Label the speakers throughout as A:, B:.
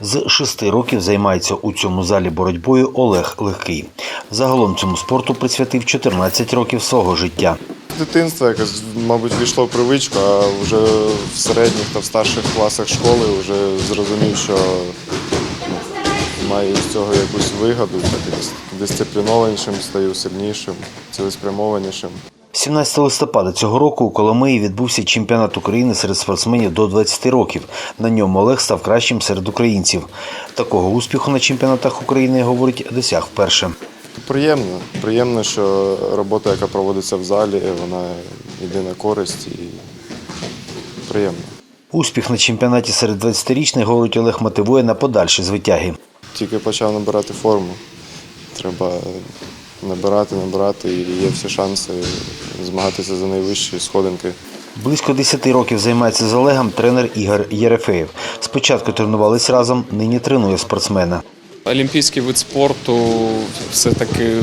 A: З шести років займається у цьому залі боротьбою Олег Легкий. Загалом цьому спорту присвятив 14 років свого життя.
B: Дитинство якось, мабуть, війшло в привичку, а вже в середніх та в старших класах школи вже зрозумів, що ну, маю з цього якусь вигоду, дисциплінованішим стаю, сильнішим, цілеспрямованішим.
A: 17 листопада цього року у Коломиї відбувся чемпіонат України серед спортсменів до 20 років. На ньому Олег став кращим серед українців. Такого успіху на чемпіонатах України, говорить, досяг вперше.
B: Приємно. Приємно, що робота, яка проводиться в залі, вона йде на користь і приємно.
A: Успіх на чемпіонаті серед 20-річних, говорить Олег, мотивує на подальші звитяги.
B: Тільки почав набирати форму. Треба набирати, набирати, і є всі шанси змагатися за найвищі сходинки.
A: Близько 10 років займається з Олегом тренер Ігор Єрефеєв. Спочатку тренувались разом, нині тренує спортсмена.
C: Олімпійський вид спорту все-таки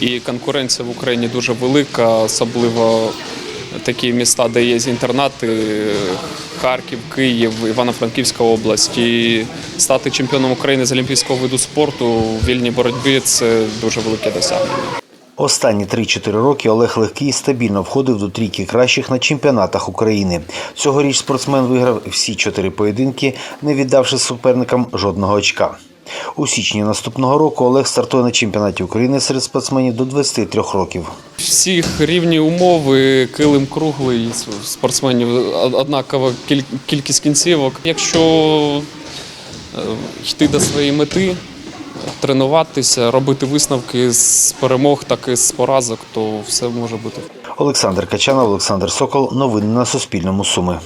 C: і конкуренція в Україні дуже велика, особливо такі міста, де є інтернати, Харків, Київ, Івано-Франківська область. І стати чемпіоном України з олімпійського виду спорту у вільній боротьбі це дуже велике досягнення.
A: Останні 3-4 роки Олег Легкий стабільно входив до трійки кращих на чемпіонатах України. Цьогоріч спортсмен виграв всі чотири поєдинки, не віддавши суперникам жодного очка. У січні наступного року Олег стартує на чемпіонаті України серед спортсменів до 23 років.
C: Всіх рівні умови, килим круглий, спортсменів однакова кіль- кількість кінцівок. Якщо е, йти до своєї мети, тренуватися, робити висновки з перемог, так і з поразок, то все може бути.
A: Олександр Качанов, Олександр Сокол. Новини на Суспільному. Суми.